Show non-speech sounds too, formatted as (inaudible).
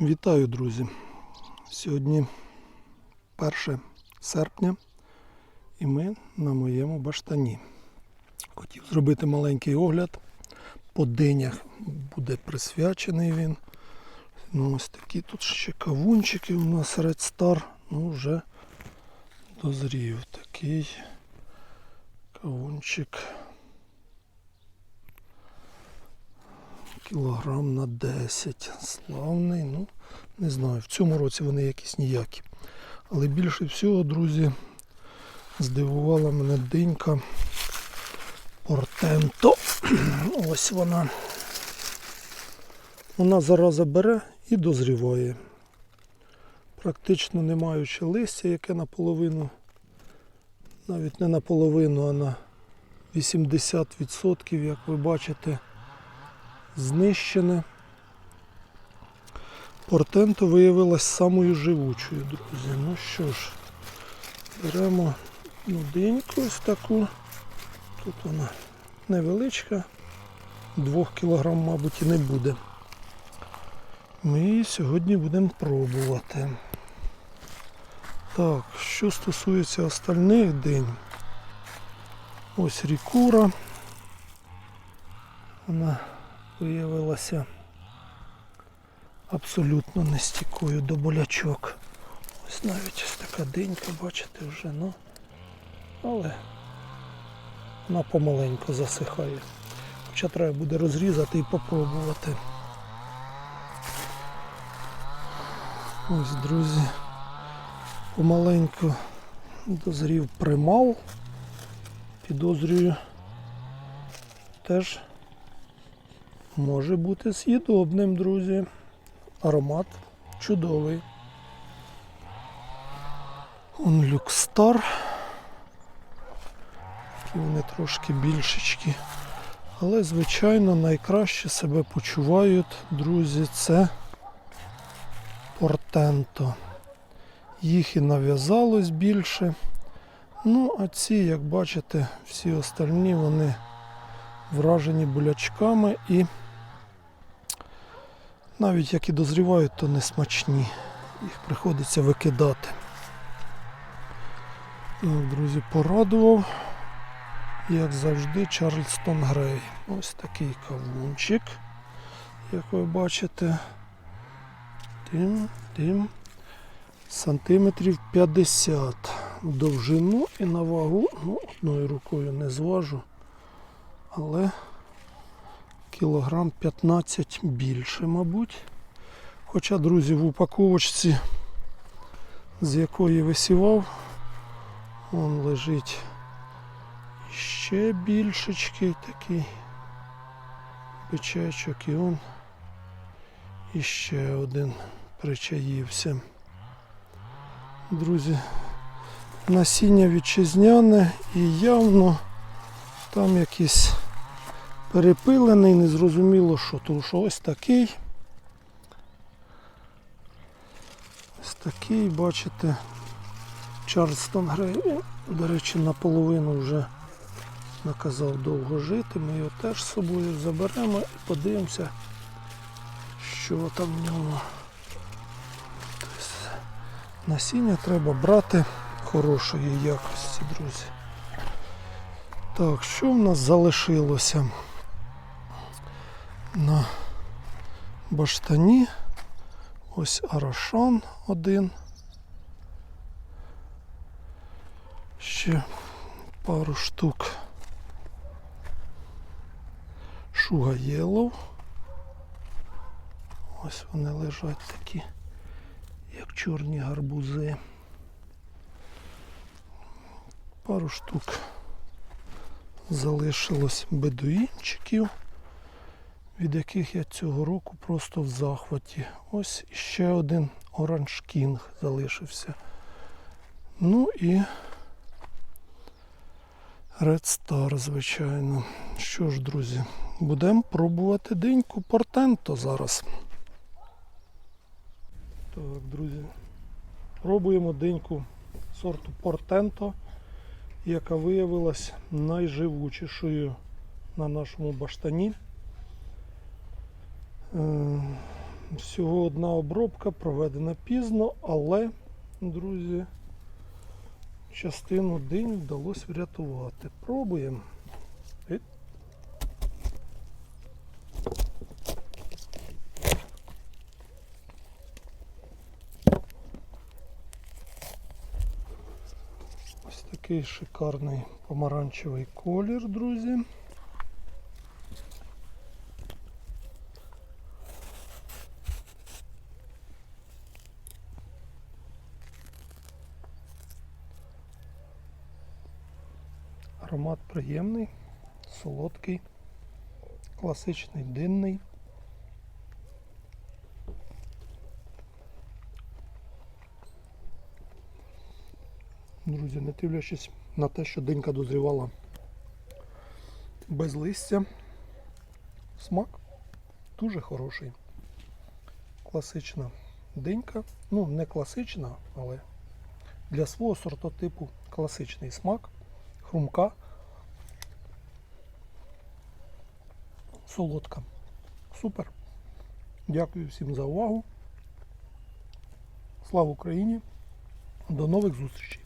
Вітаю, друзі! Сьогодні 1 серпня і ми на моєму баштані. Хотів зробити маленький огляд. По динях буде присвячений він. Ну, ось такі тут ще кавунчики у нас Red Star. Ну, вже дозрів такий кавунчик. Кілограм на 10. Славний. Ну, не знаю, в цьому році вони якісь ніякі. Але більше всього, друзі, здивувала мене динька Портенто. (clears throat) Ось вона. Вона зараза бере і дозріває. Практично не маючи листя, яке наполовину, навіть не наполовину, а на 80%, як ви бачите, знищене. Портенто виявилась самою живучою, друзі. Ну що ж, беремо нуденьку ось таку. Тут вона невеличка, 2 кг, мабуть, і не буде. Ми її сьогодні будемо пробувати. Так, що стосується остальних день, ось рікура. Вона виявилася абсолютно нестійкою до болячок. Ось навіть ось така денька, бачите, вже, ну, але вона помаленьку засихає. Хоча треба буде розрізати і попробувати. Ось, друзі, помаленьку дозрів примал. Підозрюю, теж може бути з'їдобним, друзі. Аромат чудовий. Он люкстар. Такі вони трошки більшечки. Але, звичайно, найкраще себе почувають, друзі, це портенто. Їх і нав'язалось більше. Ну, а ці, як бачите, всі остальні вони вражені болячками і навіть як і дозрівають, то не смачні. Їх приходиться викидати. Так, друзі, порадував, як завжди, Чарльстон Грей. Ось такий кавунчик, як ви бачите. Тим, тим сантиметрів 50 в довжину і на вагу, ну, одною рукою не зважу, але кілограм 15 більше, мабуть. Хоча, друзі, в упаковочці, з якої висівав, он лежить ще більшечкий такий печечок і он іще один причаївся. Друзі, насіння вітчизняне і явно там якийсь перепилений, незрозуміло що, тому що ось такий. Ось такий, бачите, Чарльстон Грей, до речі, наполовину вже наказав довго жити. Ми його теж з собою заберемо і подивимося, що там в. Тобто, насіння треба брати хорошої якості, друзі. Так, що в нас залишилося на баштані? Ось Арашан один. Ще пару штук Шуга Єлов. Ось вони лежать такі, як чорні гарбузи. Пару штук залишилось бедуїнчиків, від яких я цього року просто в захваті. Ось ще один Оранж Кінг залишився. Ну і Red Star, звичайно. Що ж, друзі, будемо пробувати деньку Портенто зараз. Так, друзі, пробуємо деньку сорту Портенто, яка виявилась найживучішою на нашому баштані. Е, Всього одна обробка проведена пізно, але, друзі, частину день вдалося врятувати. Пробуємо. Ось такий шикарний помаранчевий колір, друзі. Аромат приємний, солодкий, класичний динний. Друзі, не дивлячись на те, що динька дозрівала без листя, смак дуже хороший. Класична динька. Ну, не класична, але для свого сортотипу класичний смак, хрумка, солодка. Супер. Дякую всім за увагу. Слава Україні! До нових зустрічей!